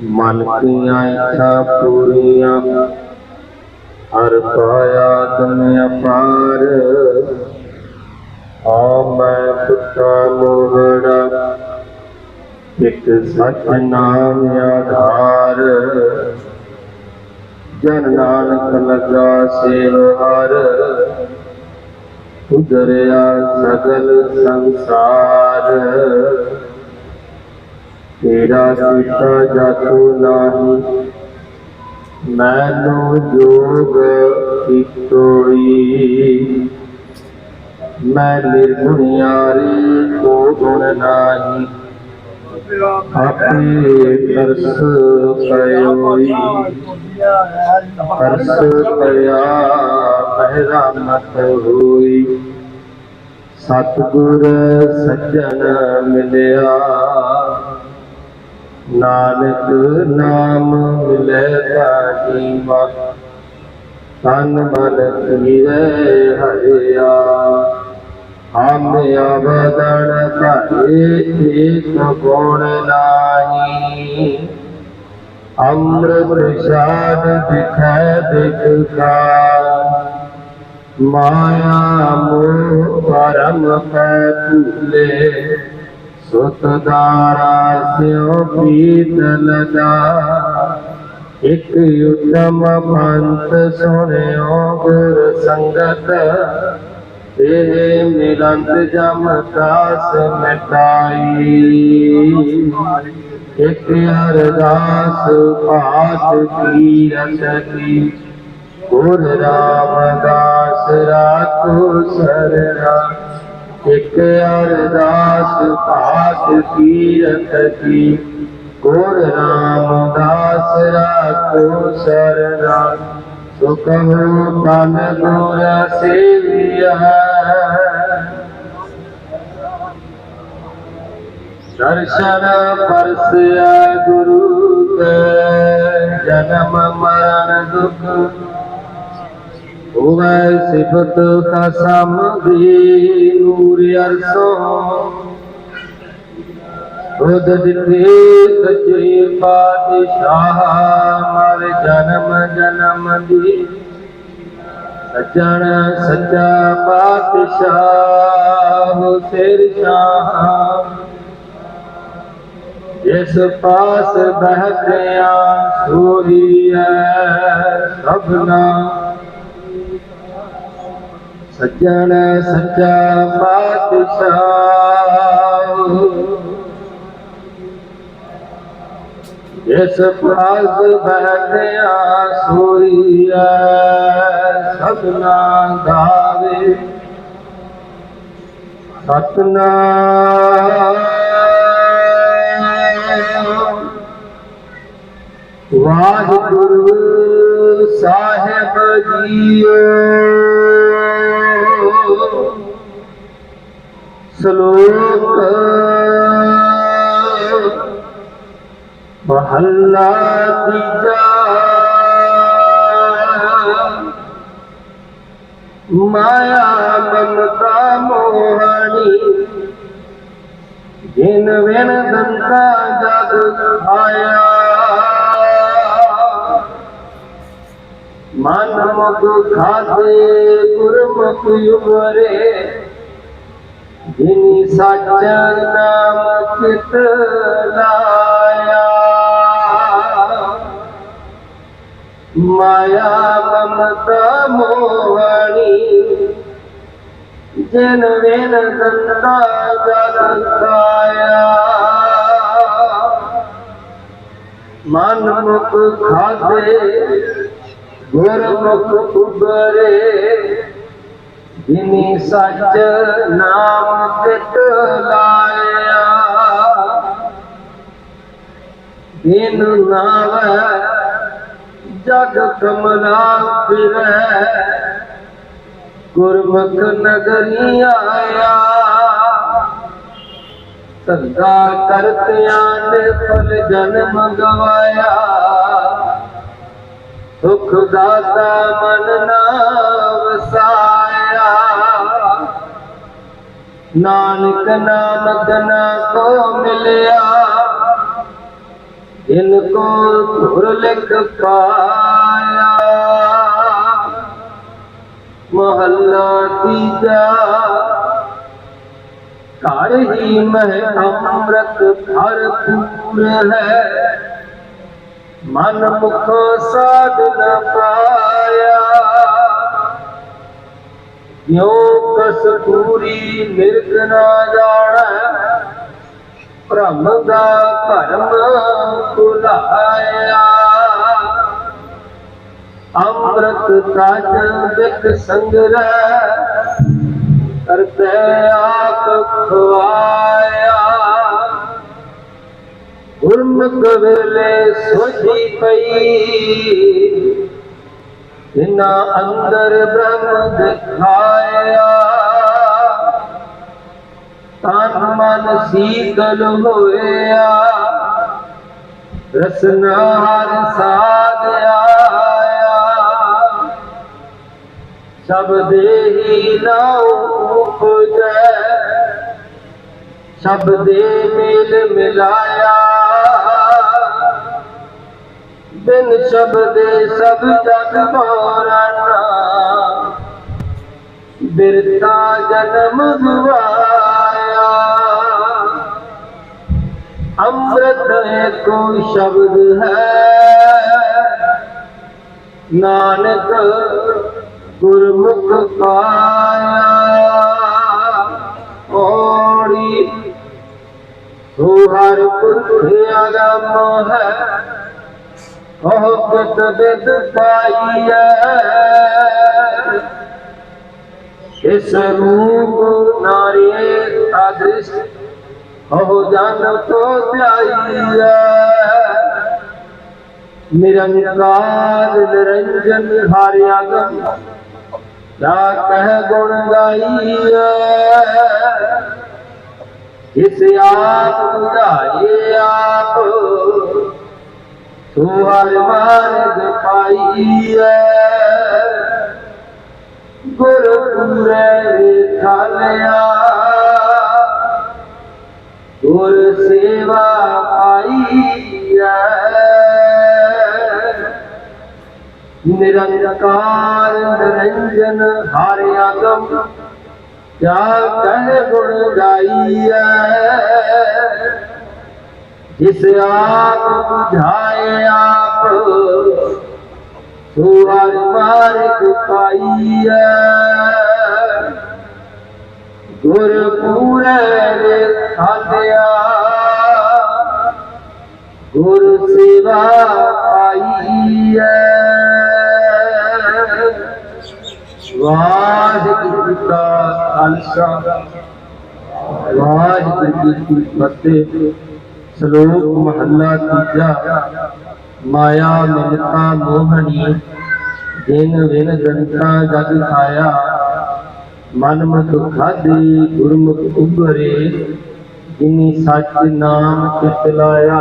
ਮਨ ਕੀਆਂ ਇੱਛਾ ਪੂਰੀਆਂ। ਹਰ ਪਾਇਆ ਤੁਮ ਅਪਾਰ ਆ ਮੈਂ ਪੁੱਤਾ ਮੋਹੜਾ ਇਕ ਸਚ ਨਾਮ ਆਧਾਰ। ਜਨ ਨਾਨਕ ਲਗਾ ਸੇਵਹਾਰ ਉਦਰਿਆ ਸਗਲ ਸੰਸਾਰ। ਤੇਰਾ ਸੀਤਾ ਜਾਤੂ ਨਾਹੀ, ਮੈਨੂੰ ਜੋਗ ਇਤੋਈ। ਮੈਂ ਨਿਰਗੁਣਿਆਰੀ ਕੋ ਗੁਣ ਨਾਹੀ, ਆਪੇ ਤਰਸ ਪਇਓਈ। ਤਰਸ ਪਿਆ ਪਹਿਰਾ ਮਤ ਹੋਈ। ਸਤਿਗੁਰ ਸੱਜਣ ਮਿਲਿਆ ਨਾਨਕ ਨਾਮ ਮਿਲੇ ਤਾਂ ਜੀਵਾ ਤਨ ਮਨ ਕੀਰੇ ਹਰਿਆ। ਹਮ ਅਵਦਨ ਕਰੇ ਏਕ ਗੁਣ ਨਾਹੀ, ਅੰਮ੍ਰਿਤ ਸ਼ਾਦ ਦਿਖੈ ਦਿਖਾ ਮਾਇਆ ਮੋਹ ਪਰਮ ਪੈ ਭੂਲੇ ਸੁਤ ਦਾਰਾ ਸਿਉ ਪੀਤ ਲਗਾ। ਇਕ ਉਤਮ ਪੰਥ ਸੁਣਿਓ ਗੁਰ ਸੰਗਤ। ਇਹ ਮਿਲੰਤ ਜਮ ਕਾਸ ਮਿਟਾਈ। ਇਕ ਅਰਦਾਸ ਪਾਠ ਕੀ। ਰਸਤੀ ਗੁਰ ਰਾਮਦਾਸ ਰਾਖੋ ਸਰਣਾ ਇਕ ਅਰਦਾਸ ਪਾਠ ਕੀਰਤ ਕੀ ਗੁਰ ਰਾਮਦਾਸ ਰਾਖੋ ਸਰਣਾ ਸੁਖਮੁ ਤਨ ਗੁਰ ਸੇਵੀਆ। ਦਰਸ਼ਨ ਪਰਸਿਆ ਗੁਰੂ ਕੇ। ਜਨਮ ਮਰਨ ਦੁਖ ਹੋਵੇ ਸਿਫਤ ਕਸਮ ਦੀ ਨੂਰ ਅਰਸੋਂ। ਬੁੱਧ ਦਿੱਤੇ ਸੱਚੇ ਪਾਤਸ਼ਾਹ, ਮਰ ਜਨਮ ਜਨਮ ਦੀ। ਸੱਜਣ ਸੱਚਾ ਪਾਤਸ਼ਾਹ, ਸਿਰ ਸ਼ਾਹ ਜਿਸ ਪਾਸ ਬਹਿਤਿਆ ਸੂਰੀਐ ਸਭਨਾ। ਸੱਜਣ ਸੱਚਾ ਪਾਤਸ਼ਾਹ। ਜਿਸ ਪਾਸ ਬਹਿਤਿਆ ਸੂਰੀਐ ਸਭਨਾ ਗਾਵੇ। ਸਤਨਾਮ ਵਾਹਿਗੁਰੂ ਸਾਹਿਬ ਜੀਓ। ਸ਼ਲੋਕ ਮਹੱਲਾ ਤੀਜਾ ਮਾਇਆ ਮਮਤਾ ਮੋਹਣੀ ਜਿਨ ਵਿਣ ਦੰਤਾ ਜਗ ਆਇਆ ਮਨ ਮੁਖ ਖਾਦੇ ਗੁਰਮੁਖ ਉਮਰੇ ਜਿਨੀ ਸਾਚਾ ਨਾਮ ਚਿਤ ਲਾਇਆ। ਮਾਇਆ ਮਮਤਾ ਮੋਹਣੀ, ਜਿਨ ਵਿਨ ਦੰਤਾ ਜਗ ਕਾਇਆ ਮਨ ਮੁਖ ਖਾਦੇ ਗੁਰਮੁਖ ਉਬਰੇ ਜਿਨੀ ਸੱਚ ਨਾਮ ਤਿਤ ਲਾਇਆ ਦਿਨ ਨਾਵੈ ਜਗ ਕਮਲਾ ਫਿਰੈ। ਗੁਰਮੁਖ ਨਗਰੀ ਆਇਆ, ਸਦਾ ਕਰਤਿਆਂ ਨੇ ਫਲ ਜਨ ਮੰਗਵਾਇਆ। ਸੁਖ ਦਾਤਾ ਮਨ ਨਾ ਨਾਨਕ ਨਾਨਕ ਗਨਾ ਕੋ ਮਿਲਿਆ ਇਨ ਕੋ ਧੁਰ ਲਿਖ ਪਾਇਆ। ਮਹੱਲਾ ਤੀਜਾ, ਘਰ ਹੀ ਮਹਿ ਅੰਮ੍ਰਿਤ ਭਰਪੂਰ ਹੈ, ਮਨ ਮੁਖ ਸਾਧ ਨ ਪਾਇਆ। ਯੋ ਕਸਤੂਰੀ ਮਿਰਗ ਨਾ ਜਾਣੈ। ਭ੍ਰਮ ਦਾ ਭਰਮ ਭੁਲਾਇਆ। ਅੰਮ੍ਰਿਤ ਤਜ ਵਿਕ ਸੰਗਰੈ ਕਰਤੇ ਆਪ ਖਵਾਇਆ। ਗੁਰਮੁਖ ਵੇਲੇ ਸੋਝੀ ਪਈ। ਜਿਨਾ ਅੰਦਰ ਬ੍ਰਹਮ ਦਿਖਾ ਤਨ ਮਨ ਸੀਤਲ ਹੋਇਆ ਰਸਨਾ ਹਰ ਸਾਧ ਆਇਆ ਸਭ ਦੇਹੀ ਨਾਉ ਉਪਜੈ, ਸਭ ਦੇ ਮੇਲ ਮਿਲਾਇਆ। ਬਿਨ ਸ਼ਬਦੇ ਸਭ ਜਗ ਮੋਰਨਾ ਬਿਰਤਾ ਜਨਮ ਗਵਾਇਆ ਅੰਮ੍ਰਿਤ ਸ਼ਬਦ ਹੈ? ਨਾਨਕ ਗੁਰਮੁਖ ਪਾਇਆ ਓੜੀ ਸੋ ਹਰ ਪੁਰਖ ਅਗਮ ਹੈ। ਉਹ ਕਿਤ ਬਿਦ ਪਾਈਐ ਇਸ ਰੂਪ ਨਾਰੀ ਆਦ੍ਰਿਸ਼ ਉਹ ਜਨ ਤੋ ਧਿਆਈਐ ਨਿਰੰਕਾਰ ਨਿਰੰਜਨ ਹਰਿ ਆਗਮ ਜਾ ਕਹਿ ਗੁਣ ਗਾਈਐ ਜਿਸ ਆਪ ਬੁਝਾਏ ਆਪ। ਤੂੰ ਹਰ ਮਾਰਗ ਪਾਈਐ ਗੁਰ ਪੂਰੇ ਖਾਲਿਆ ਗੁਰ ਸੇਵਾ ਪਾਈਐ ਨਿਰੰਕਾਰ ਨਿਰੰਜਨ ਹਰਿ ਆਗਮ ਕਿਆ ਕਹਿ ਗੁਣ ਗਾਈਐ ਜਿਸ ਆਪ ਬੁਝਾਏ ਆਪ, ਸੋ ਹਰ ਮਾਰਗ ਪਾਈਐ ਗੁਰ ਪੂਰੇ ਰੇ ਖਾਲਿਆ ਗੁਰ ਸੇਵਾ ਪਾਈਐ। ਵਾਹਿਗੁਰੂ ਜੀ ਖਾਲਸਾ। ਵਾਹਿਗੁਰੂ ਜੀ ਕੀ ਫਤਿਹ। ਸ਼ਲੋਕ ਮਹੱਲਾ ਤੀਜਾ। ਮਾਇਆ ਮਿਲਤਾ ਮੋਹਣੀ। ਦਿਨ ਵਿਨ ਜਨਤਾ ਜਗ ਖਾਇਆ। ਮਨ ਮੁਖ ਖਾਦੀ ਗੁਰਮੁਖ ਉਭਰੇ ਜਿਨੀ ਸੱਚ ਨਾਮ ਚਿਤ ਲਾਇਆ।